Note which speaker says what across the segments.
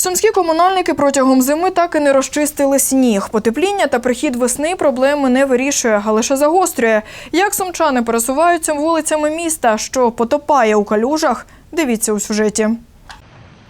Speaker 1: Сумські комунальники протягом зими так і не розчистили сніг. Потепління та прихід весни проблеми не вирішує, а лише загострює. Як сумчани пересуваються вулицями міста, що потопає у калюжах, дивіться у сюжеті.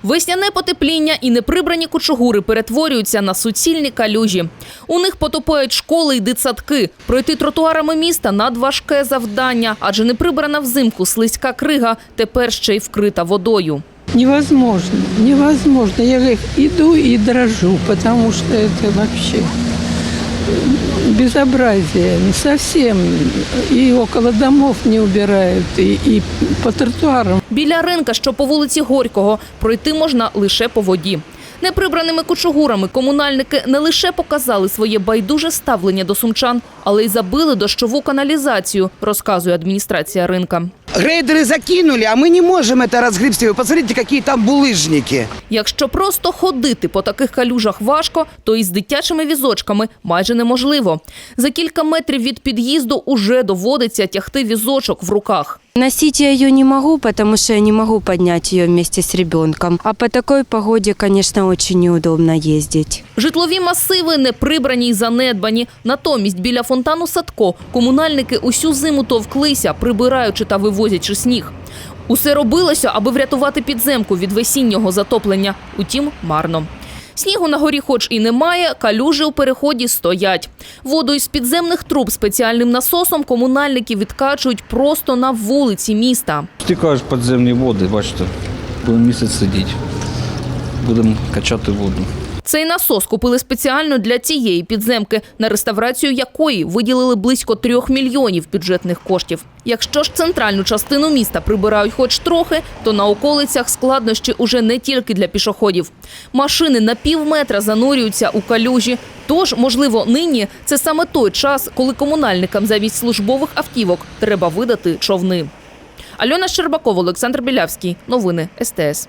Speaker 2: Весняне потепління і неприбрані кучугури перетворюються на суцільні калюжі. У них потопають школи й дитсадки. Пройти тротуарами міста надважке завдання, адже неприбрана взимку слизька крига тепер ще й вкрита водою.
Speaker 3: Невозможно, невозможно. Я говорю, иду и дрожу, потому что это вообще безобразие. Совсем и около домов не убирают, и, и по тротуарам.
Speaker 2: Біля ринка, що по вулиці Горького, пройти можна лише по воді. Неприбраними кучугурами комунальники не лише показали своє байдуже ставлення до сумчан, але й забили дощову каналізацію, розказує адміністрація ринка.
Speaker 4: Грейдеры закинули, а мы не можем это разгребсти. Вы посмотрите, какие там булыжники.
Speaker 2: Якщо просто ходити по таких калюжах важко, то і з дитячими візочками майже неможливо. За кілька метрів від під'їзду уже доводиться тягти візочок в руках.
Speaker 5: Носить я ее не могу, потому что я не могу поднять ее вместе с ребенком. А по такой погоде, конечно, очень неудобно ездить.
Speaker 2: Житлові масиви не прибрані й занедбані. Натомість біля фонтану Садко комунальники усю зиму товклися, прибираючи та вивозячи сніг. Усе робилося, аби врятувати підземку від весіннього затоплення. Утім, марно. Снігу на горі хоч і немає, калюжі у переході стоять. Воду із підземних труб спеціальним насосом комунальники відкачують просто на вулиці міста.
Speaker 6: Стікають підземні води, бачите, будемо місяць сидіти. Будемо качати воду.
Speaker 2: Цей насос купили спеціально для цієї підземки, на реставрацію якої виділили близько трьох мільйонів бюджетних коштів. Якщо ж центральну частину міста прибирають хоч трохи, то на околицях складнощі уже не тільки для пішоходів. Машини на пів метра занурюються у калюжі. Тож, можливо, нині це саме той час, коли комунальникам замість службових автівок треба видати човни. Альона Щербакова, Олександр Білявський. Новини СТС.